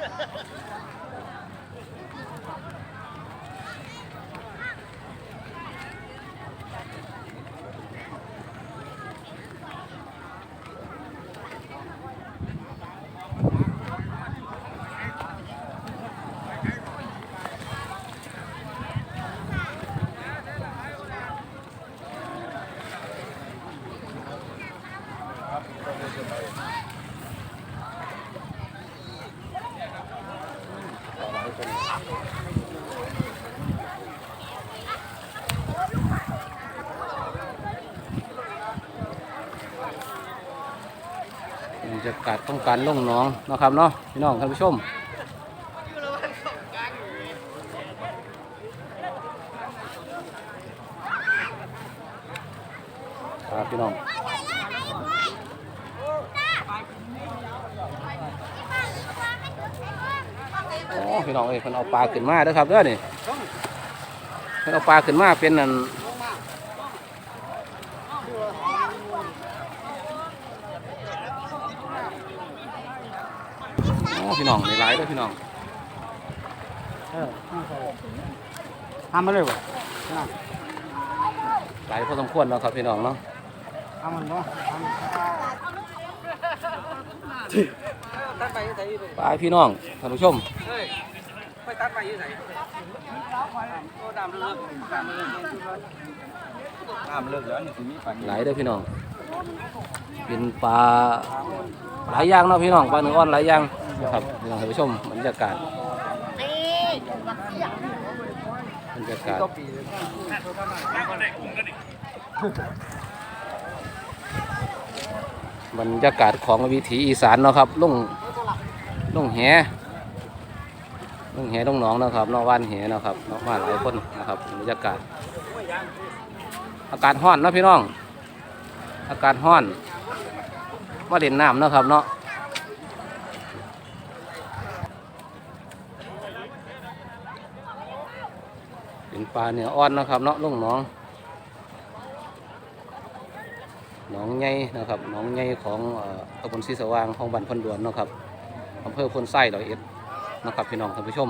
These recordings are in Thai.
Ha ha ha! กาศของการลงน้องนะครับเนาะพี่น้องท่านผู้ชมครับพี่น้องโอ้พี่น้องเอ้ยเพิ่นเอาปลาขึ้นมาเด้อครับเด้อนี่เพิ่นเอาปลาขึ้นมาเป็นนั่น พี่น้องในร้ายด้วยพี่น้องเออทำมาเลยวะหลายพอสมควรเนาะครับพี่น้องเนาะทำมันเนาะตัดไปอยู่ไหนไปพี่น้องท่านผู้ชมเฮ้ยไปตัดไปอยู่ไหนโอ้ดำเลิกดำเลิกดำเลิกแล้วนี่สิมีปัญหลายเด้อพี่น้อง เป็นปลาหลายอย่างเนาะพี่น้องปลาเนื้ออ่อนหลายอย่าง นะครับพี่น้องท่านผู้ชมบรรยากาศบรรยากาศบรรยากาศของวิถีอีสานเนาะครับลุงลุงแหลุงแหลุงหนองนะครับนอกว่านแหนะครับเนาะมาหลายคนนะครับบรรยากาศ อากาศร้อนเนาะพี่น้อง อากาศร้อน มาเล่นน้ำเนาะครับเนาะ เป็นปลาเนื้ออ่อนเนาะครับเนาะลุงหนองหนองใหญ่นะครับหนองใหญ่ของเอ่อตำบลศรีสว่างของบ้านพนดวนเนาะครับอำเภอพนไส้ร้อยเอ็ดนะครับพี่น้องท่านผู้ชม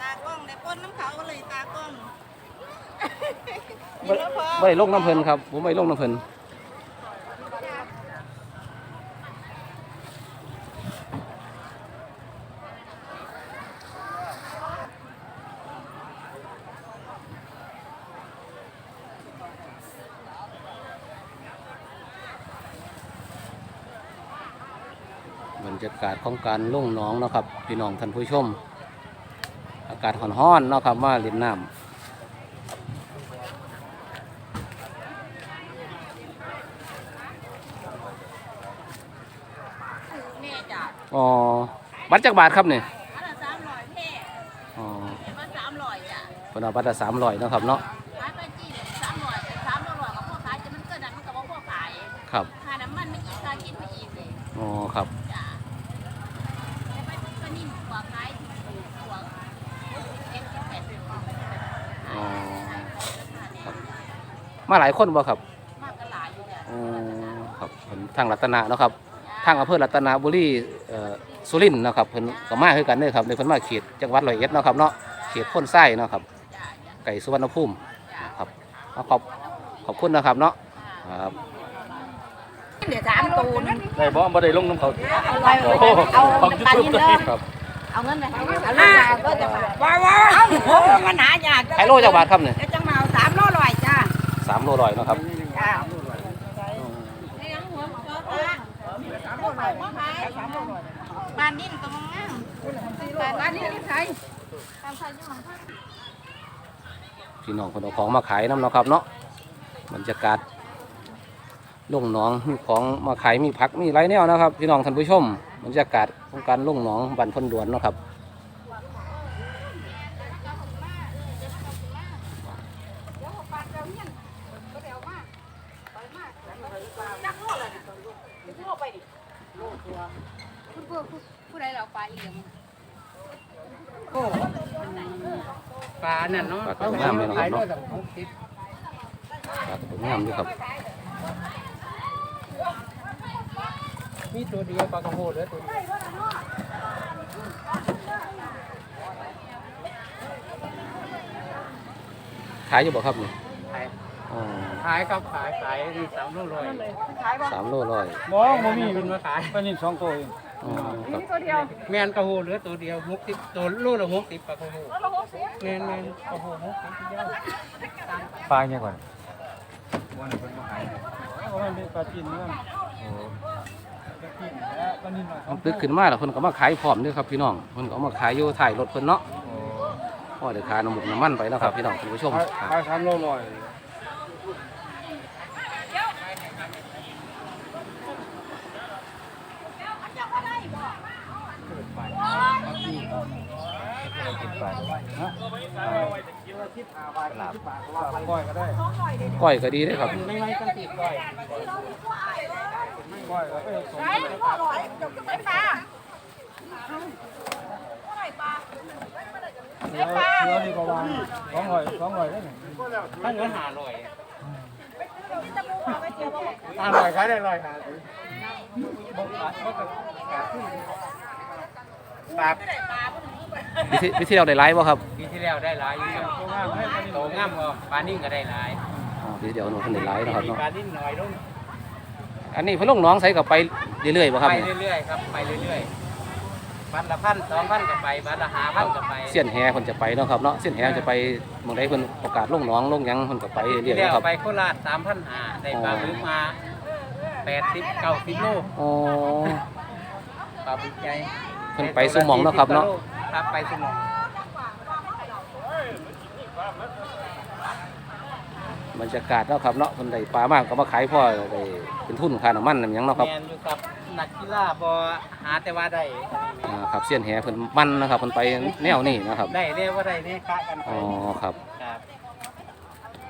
ตากล้องในป้นน้ำเขาก็เลยตากล้องบ่ไม่ได้ลงน้ำเพลินครับผมไม่ได้ลงน้ำเพลิน รรยากาศของการลงหน้องเนาะครับพี่น้องท่านผู้ชม อากาศร้อนๆเนาะครับมาเล่นน้ำแม่จ้ะอ๋อบัตรจักบาทครับเนี่ยอันละสามร้อยแพ่อ๋อเห็นว่าสามร้อยจ้ะคนเอาบัตรสามร้อยนาะครับเนาะขายไปจีนสามร้อยสามร้อยกับพวกขายจะมันเกินนั้นมันกับว่าพวกขาย ครับค่าน้ำมันไม่อีกค่ากินไม่อีกเลยอ๋อครับ จ้ะแต่ไปก็นิ่มกว่าขายถูกกว่าเอ็ดสิบแปดสิบ อ๋อครับ มาหลายคนบ่ครับมากก็หลายอยู่จ้ะอ๋อครับเพิ่นทางรัตนะเนาะครับ ทางอำเภอรัตนบุรีเอ่อสุรินทร์เนาะครับเพิ่นก็มาคือกันเด้อครับในเพิ่นมาเขตจังหวัดร้อยเอ็ดเนาะครับเนาะเขตพ้นไส้เนาะครับจ้ะจ้ะไก่สุวรรณภูมิครับเอาขอบขอบคุณนะครับเนาะครับเดี๋ยวสามตูนได้บ่บ่ได้ลงน้ำเขาเอาไปเอาไปเอาไปปลานิ่มเด้อครับเอาเงินไปให้เอาลูกมาก็จะมาว้าวว้าวโอ้มันหายากไฮโลจักบาทครับเนี่ย สามโลร้อยเนาะครับจ้าบ้านดินตรงนั้นบ้านดินใช่ตามใครอยู่ของพี่น้องคนเอาของมาขายน้ำเนาะครับเนาะบรรยากาศลงหนองมีของมาขายมีผักมีไรแนวนะครับ พี่น้องท่านผู้ชมบรรยากาศของการลงหนองบันพนดวนเนาะครับ ผู้ใดเราไปเลี้ยงปลานั่นเนาะปลากระงามเลยเนาะคขารัยบด้วเนาะยกับหกสิบปลากระงามด้วยครับมีตัวเดียวปลากระโพดเลือตัวเดียวขายอยู่บ่ครับนี่ขายอ๋อ ขายครับขายขายนี่สามโลร้อยสามโลร้อยบ่บ่มีเป็นมาขายปลานิ่นสองตัวเองอ๋อครับแมนกระโหเหลือตัวเดียวหกสิบตัวโลละหกสิบปลากระโหแมนแมนกระโหหกสิบเดียวปลาเนี่ยก่อนเพราะมันเป็นปลาจีนนั่นปลาจีนและปลานิ่นหน่อยมันตึกขึ้นมาแล้วเพิ่นก็มาขายพร้อมเด้อครับพี่น้องเพิ่นก็เอามาขายอยู่ท้ายรถเพิ่นเนาะพอได้ค่าน้ำหมกน้ำมันไปแล้วครับพี่น้องคุณผู้ชมครับขายสามโลร้อย ก้อยก็ได้ก้อยก็ดีเด้ครับไม่ไม่กันติดก้อยก้อยก็ไปส่งใช้พ่อร้อยจบก็ไม่ปลาเชื้อเชื้อนี่ก็วางสองร้อยสองร้อยได้ไหมตั้งเงินหาร้อยหาร้อยขายได้ร้อยหาบอกขายบอกกับปา วิธีวิธีเราได้ไลฟ์บ่ครับปีที่แล้วได้หลายอยู่ครับโตงามก็ปลานิ่งก็ได้หลายอ๋อวิธีเดียวหนูเพิ่นได้ไลฟ์นะครับมีเนาะปลานิ่งหน่อยลงอันนี้เพิ่นลงหน้องใส่กับไปเรื่อยๆบ่ครับไปนี่เรื่อยๆครับไปเรื่อยๆพันละพันสองพันก็ไปพันละห้าพันก็ไปเสี้ยนแหเพิ่นจะไปเนาะครับเนาะเสี้ยนแหจะไปหม่องใดเพิ่นประกาศลงหน้องลงหยังเพิ่นก็ไปเรื่ที่อยๆแล้วนะครับ ไปโคราชสามพันห้าได้ปลาบึกมาแปดสิบเก้าสิบโลอ๋อ ปลาบึกใหญ่เพิ่นไปสุ่มหม่องเนาะครับเนาะ ครับ ไปสมองบรรยากาศเนาะครับเนาะเพิ่นได้ปลามากก็มาขายพ่อได้เป็นทุนค่าน้ำมันนำหยังเนาะครับแมนอยู่ครับนักกีฬาบอหาแต่ว่าได้อ่าครับเสี้ยนแหเพิ่นมันนะครับเพิ่นไปแนวนี้นะครับได้เรียกว่าได้เนี่ยคะกันไปอ๋อครับ ครับ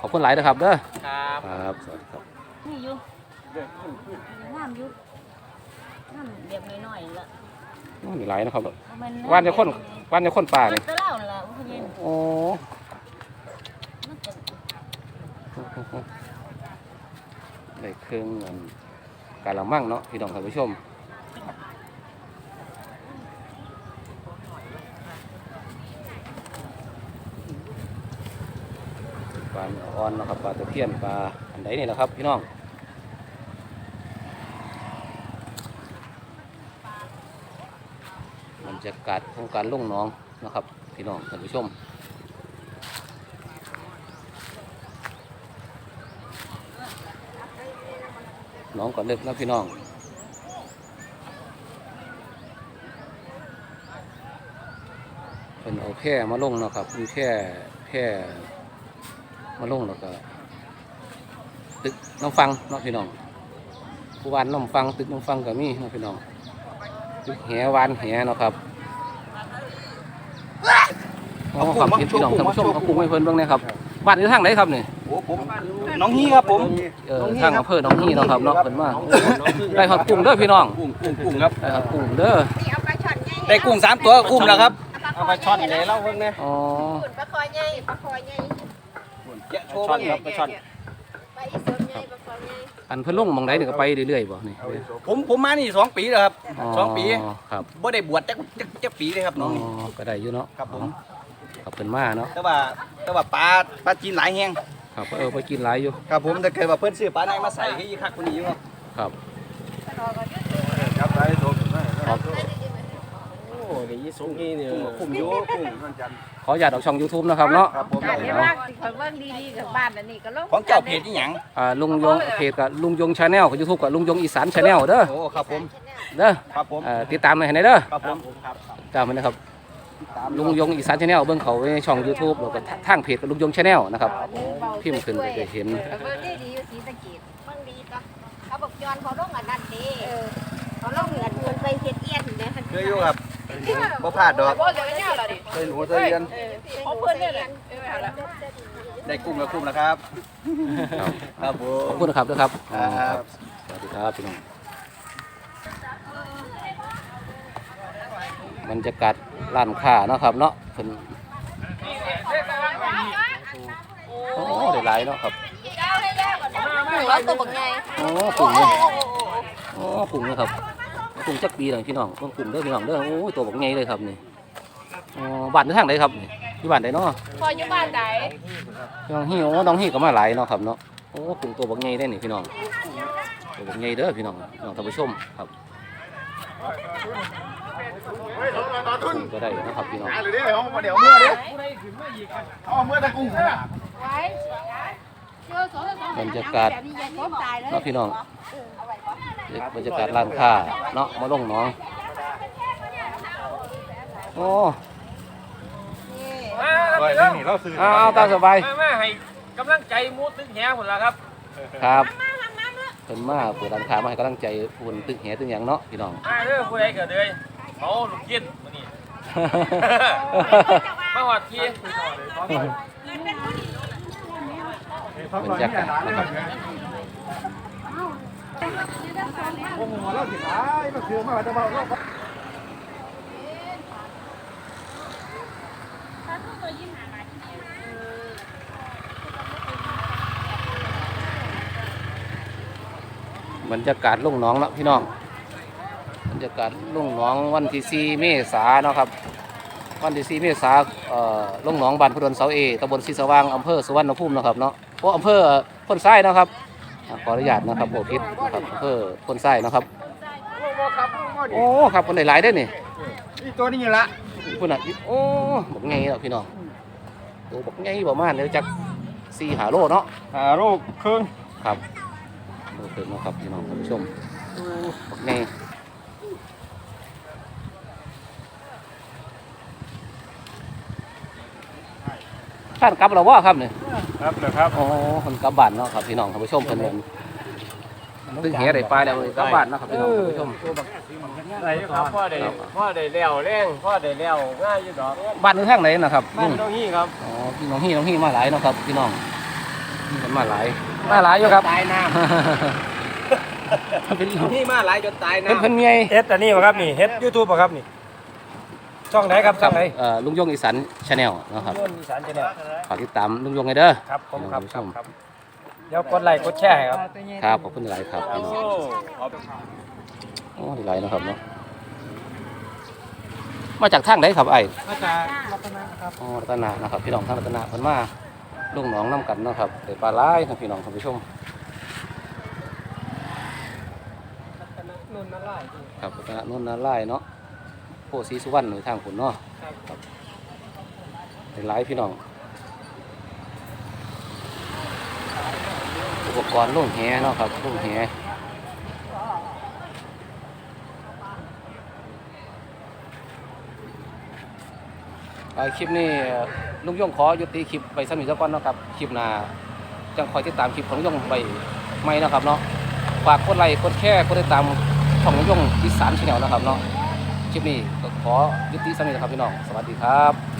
ขอบคุณหลายนะครับเด้อครับครับสวัสดีครับ นี่อยู่น้ำอยู่น้ำเรียบน้อยๆละ มีหลายนะครับบ่แม่ว่านจะคนว่านจะคนป่ามันี่นจะเล่าล่ะว่าเย็นโอ้มันจะได้เครื่องเงินกาละมั่งเนาะพี่น้องท่านผู้ชมปลาอ่อนนะครับปลาตะเพียนปลาอันใดนี่แหละครับ พี่น้องบรร ยากาศของการลุ่งหน้องนะครับพี่น้องท่านผู้ชมน้องก็เลิกแล้วพี่น้องเป็นเอาแค่มาลงนะครับมีแค่แค่มาลงแล้วก็ตึกน้องฟังเนาะพี่น้องผู้วานน้องฟังตึกน้องฟังก็มีเนาะพี่น้องตึกแหวานแหเนาะครับ อ๋อครับเห็นพี่น้องท่านผู้ชมเขาปรุงให้เพิ่นเบิ่งเนะครับบ้านอยู่ทางไหนครับนี่โอ้ผมน้องฮีครับผมเออทางอำเภอหนองฮีเนาะครับเนาะเพิ่นมาได้ฮอดกุ้งเด้อพี่น้องกุ้งกุ้งกุ้งครับได้ฮอดกุ้งเด้อนี่เอาปลาช่อนใหญ่ได้กุ้งสามตัวก็คุ้มแล้วครับเอาไปช็อตเลยเล่าเพิ่งเนี่ยอ๋อขุ่นปลาคอยใหญ่ปลาคอยใหญ่แกะโชว์บ้างครับไปช็อตปลาอีสนใหญ่ปลาคอยใหญ่อันเพิ่นลงหมองใดนี่ก็ไปเรื่อยๆบ่นี่ผมผมมานี่สองปีแล้วครับสองปีครับบ่ได้บวชจักจักจักปีเลยครับอ๋น้อองนี่ก็ได้อยู่เนาะครับผม ครับเพิ่นมาเนาะแต่ว่าแต่ว่าปลาปลาจีนหลายแฮงครับเออไปกินหลายอยู่ครับผมแต่เคยว่าเพิ่นซื้อปลาในมาใส่ให้อีกคักคนนี้อยู่ครับครับครับได้โดนครับโอ้เดี๋ยวยี่สุกี้เนี่ยคุ้มอยู่กุ้งนั่นจันขออนุญาตออกช่อง YouTube นะครับเนาะครับผมอ่านได้ว่าสิคอยเบิ่งดีๆกับบ้านอันนี้ก็ลงของเจ้าเพจอีหยังอ่าลุงยงเพจกับลุงยง Channel กับ YouTube กับลุงยงอีสาน Channel เด้อโอ้ครับผมเด้อครับผมเอ่อติดตามหน่อยให้หน่อยเด้อครับผมครับตามมันนะครับ ลุงยงอีสาน Channel เบิ่งเขาในช่อง YouTube แล้วก็ทางเพจกับลุงยง Channel นะครับ พิมพ์ขึ้นก็จะเห็น เบิ่งดีดีอยู่สีสะเกดเบิ่งดีก็เขาบอกย้อนเขาลงอันนั้นดีเขาลงอันเงินไปเฮ็ดเอียนเนี่ยเคยอยู่ครับบ่พลาดดอกบ่เหลือเนี่ยล่ะดิเคยหนูเคยเรียนเขาเพิ่นเนี่ยแหละได้กุ้งแล้วกุ้งแล้วครับ ครับครับผขอบมคุณนะครับด้วยครับครับ สวัสดีครับพี่น้อง บรรยากาศร้านค้าเนาะครับเนาะเพิ่นโอ้ได้หลายเนาะครับแล้วตัวบักใหญ่โอ้ปุ่งเนี่ยโอ้ปุ่งนะครับกุ้งจักปีหน่อยพี่น้องเบิ่งกุ้งเด้อพี่น้องเด้อโอ้ยตัวบักใหญ่เลยครับนี่อ๋อบ้านอยู่ทางไหนครับนี่อยู่บ้านใดเนาะพออยู่บ้านไหนน้องฮีโอ้น้องฮีก็มาหลายเนาะครับเนาะโอ้กุ้งตัวบักใหญ่ได้นี่พี่น้องตัวบักใหญ่เด้อพี่น้องพี่น้องท่านผู้ชมครับ กุ้งก็ได้นะครับพี่น้องเดี๋ยวเดี๋ยวเมื่อเดี๋ยวเอาเมื่อตะกุ้งนะไว้บรรยากาศแบบนี้ยาเนาะพี่น้องบรรยากาศร้านค้าเนาะมาลงหน้องโอ้เฮ้ยนี่เราซื้อเอาเอาตาสบายมาให้กำลังใจมูตึงแหหมดแล้วครับ ครับเพิ่นมาเปิดร้านค้ามาให้กำลังใจผู้คนตึกแหตึกหยังเนาะพี่น้องมาเด้อผู้ใดเกิดเลย เขาลูกยินมานี่มาวัดทีบรรยากาศนะครับโอ้โหเราสิขายมาซื้อมาจะมาเราบรรยากาศลงหน้องเนาะพี่น้องบ รรยากาศลงหน้องวันที่4เมษายนเนาะครับ วันที่4เมษายนเอ่อลงหนองบ้านพุดลเสาเอตำบลศรีสว่างอำเภอสุวรรณภูมิเนาะครับเนาะโอ้อำเภอพนทรายเนาะครับอ่าขออนุญาตนะครับโอพิษนะครับอำเภอพนทรายเนาะครับ โอ้ครับคนหลายๆได้อนี่นี่ตัวนี้ละพุ่นอะโอ้บอกไงเนาะพี่น้องตัวบอกไงประมาณเดี๋ยวจักสี่หาโลเนาะ หาโรคเครื่องครับโอเคเนาะครับพี่น้องท่านผู้ชมบอกไง ท่านกลับเราว่าครับเนี่ยครับเลยครับโอ้คนกลับบ้านเนาะครับพี่น้องท่านผู้ชมเพิ่นเห็นตึงแหได้ปลายแล้วเลยกลับบ้านเนาะครับพี่น้องท่านผู้ชมอะไรครับพ่อได้พ่อได้แล้วแรงพ่อได้แล้วง่ายอยู่ดอกบ้านอยู่ทางไหนนะครับบ้านต้องฮี่ครับอ๋อพี่น้องฮี่น้องฮี่มาหลายเนาะครับ พี่น้องนี่กันมาหลายมาหลายอยู่ครับตายน้ เป็นำนี่มาหลายจนตายเป็นน้ำเพิ่นเมียเฮ็ดอันนี้บ่ครับนี่เฮ็ดยูทูบบ่ครับนี่ช่องไหนครับช่องไหนเอ่อลุงยงอีสานชาแนลนาะครับโยนอีสานจะเนี่ยฝากติดตามลุงยงไงเด้อครับผมครับท่านครับผู้ชครับเดี๋ยวกดไลค์กดแชร์ให้ครับครับขอบคุณหลายครับพี่น้องโอ้เอาไปโอ้หลายเนาะครับเนาะมาจากทางไหนครับไอ้มาจากรัตนะครับอ๋อรัตนานะครับพี่น้องทางรัตนาเพิ่นมาลุงหนองน้ำกันเนาะครับได้ปลาหลายครับพี่น้องท่านผู้ชม นุ่นนั่นไล่ ครับรัตนานนท์นาไล่เนาะโพสีสุวรรณหรือทางผุนเนาะครับได้หลายพี่น้อง อุปกรณ์ลงแหเนาะครับลงแหอ่าคลิปนี้ลุงย่งขอยุติคลิปไปสมิธก่อนเนาะครับคลิปหน้าจังคอยติดตามคลิปของลุงย่งไปไม่นาะครับเนาะฝากกดไลค์กดแชร์กดติดตาม ช่องลุงย่งอีสานชาแนลนะครับเนาะคลิปนี้ก็ขอยุติสมิธครับพี่น้อง สวัสดีครับ